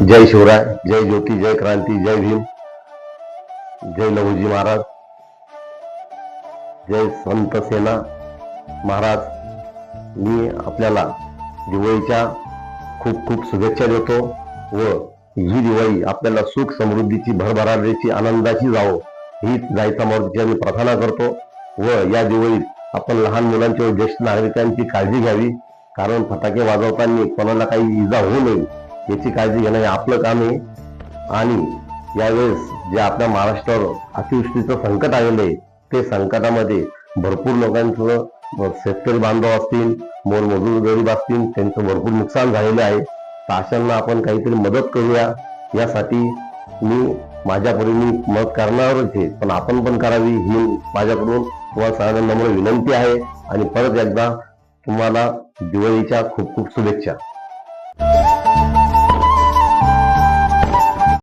जय शिवराय जय ज्योती जय क्रांती जय भीम जय लहुजी महाराज जय संत सेना महाराज. मी आपल्याला दिवाळीच्या खूप खूप शुभेच्छा देतो व ही दिवाळी आपल्याला सुख समृद्धीची भरभराटीची आनंदाची जावो हीच जायचा मारुतीची आम्ही प्रार्थना करतो व या दिवाळीत आपण लहान मुलांची व ज्येष्ठ नागरिकांची काळजी घ्यावी. कारण फटाके वाजवताना कोणाला काही इजा होऊ नये याची काळजी घेणं हे आपलं काम आहे. आणि यावेळेस जे आपल्या महाराष्ट्रावर अतिवृष्टीचं संकट आलेलं आहे ते संकटामध्ये भरपूर लोकांचं शेतकरी बांधव असतील मोलमजूर गरीब असतील त्यांचं भरपूर नुकसान झालेलं आहे. तर अशांना आपण काहीतरी मदत करूया. यासाठी मी माझ्या परीने मदत करणारच आहे. पण आपण पण करावी ही माझ्याकडून तुम्हाला सगळ्यांना विनंती आहे. आणि परत एकदा तुम्हाला दिवाळीच्या खूप खूप शुभेच्छा.